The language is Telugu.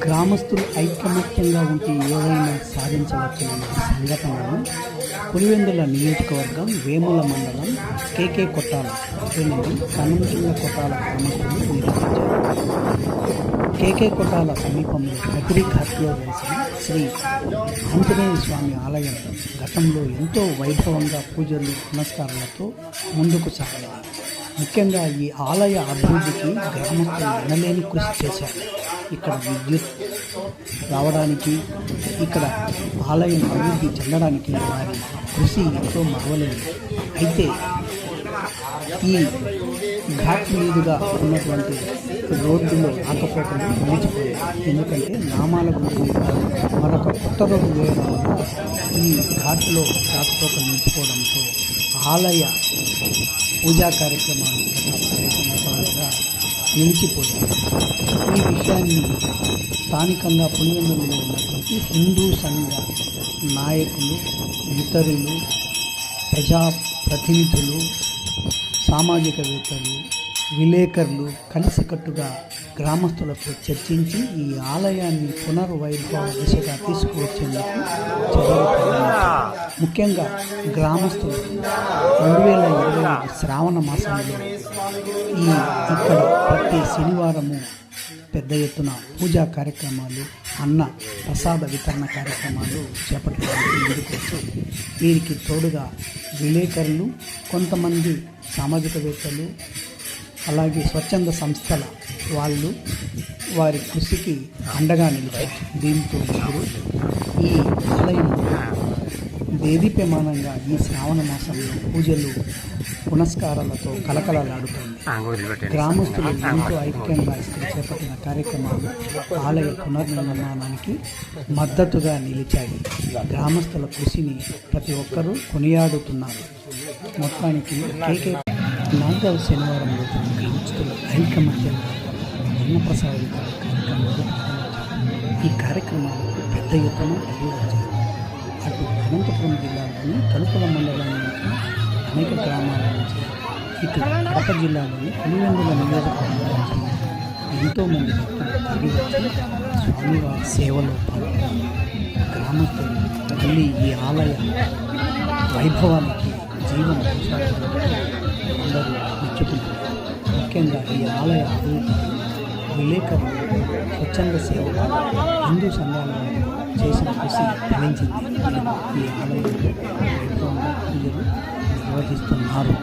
గ్రామస్తులు ఐకమత్యంగా ఉంటే ఏదైనా సాధించవచ్చునన్న సంఘటనను పులివెందుల నియోజకవర్గం వేముల మండలం కేకే కొట్టాల నుండి కనంకిల్ల కొట్టాల గ్రామస్తులు నిర్వహించారు కేకే కొట్టాల సమీపంలో కదిరి ఘాట్లో వేసిన శ్రీ ఆంజనేయ స్వామి ఆలయం గతంలో ఎంతో వైభవంగా పూజలు పునస్కారాలతో ముందుకు సాగలేదు ముఖ్యంగా ఈ ఆలయ అభివృద్ధికి గ్రామస్తులు ఎనలేని కృషి చేశారు ఇక్కడ విద్యుత్ రావడానికి ఇక్కడ ఆలయం అభివృద్ధి చెందడానికి వారి కృషి ఎంతో మరవలేదు అయితే ఈ ఘాట్ మీదుగా ఉన్నటువంటి రోడ్డులో రాకపోకలు నిలిచిపోయాయి ఎందుకంటే నామాల గుడి మరొక కొత్త రోడ్డు వేయడం వల్ల ఈ ఘాట్లో రాకపోకలు నిలిచిపోవడంతో ఆలయ పూజా కార్యక్రమాలు గత పదిహేను నిలిచిపోయాయి. ఈ విషయాన్ని స్థానికంగా పులివెందులలో ఉన్నటువంటి హిందూ సంఘ నాయకులు ఇతరులు ప్రజాప్రతినిధులు సామాజికవేత్తలు విలేకరులు కలిసికట్టుగా గ్రామస్తులతో చర్చించి ఈ ఆలయాన్ని పునర్వైభవ దిశగా తీసుకువచ్చేందుకు చర్యలు ముఖ్యంగా గ్రామస్తులు రెండు వేల ఇరవై ఐదు శ్రావణ మాసంలో ఈ ఇక్కడ ప్రతి శనివారము పెద్ద ఎత్తున పూజా కార్యక్రమాలు అన్న ప్రసాద వితరణ కార్యక్రమాలు చేపట్టడానికి ముందుకు వీరికి తోడుగా విలేకరులు కొంతమంది సామాజికవేత్తలు అలాగే స్వచ్ఛంద సంస్థల వాళ్ళు వారి కృషికి అండగా నిలిచారు. దీంతో ఇప్పుడు ఈ ఆలయంలో దేదీప్యమానంగా ఈ శ్రావణ మాసంలో పూజలు పునస్కారాలతో కలకలలాడుతోంది గ్రామస్తులు ఎంతో ఐక్యంగా ఇక్కడ చేపట్టిన కార్యక్రమాలు ఆలయ పునర్నిర్మాణానికి మద్దతుగా నిలిచాయి. గ్రామస్తుల కృషిని ప్రతి ఒక్కరూ కొనియాడుతున్నారు. మొత్తానికి కేకే నాలుగవ శనివారం రోజున గ్రామస్తులు ఐకమత్యంగా అన్నప్రసాద వితరణ కార్యక్రమాలు. ఈ కార్యక్రమాలకు పెద్ద ఎత్తున తరలి అటు అనంతపురం జిల్లాలోని తలుపుల మండలానికి అనేక గ్రామాల నుంచి ఇటు కడప జిల్లాలోని పులివెందుల నియోజకవర్గం నుంచి ఎంతోమంది భక్తులు తరలి వచ్చి స్వామివారి సేవలో పాల్గొన్నారు. గ్రామస్తులు మళ్ళీ ఈ ఆలయ వైభవానికి జీవన అందరూ మెచ్చుకుంటారు ముఖ్యంగా ఈ ఆలయ విలేకరులు స్వచ్ఛంద సేవలు హిందూ సంఘాలను చేసిన కృషి ఫలించింది. ఈ ఆలయంలో పూజలు నిర్వహిస్తున్నారు.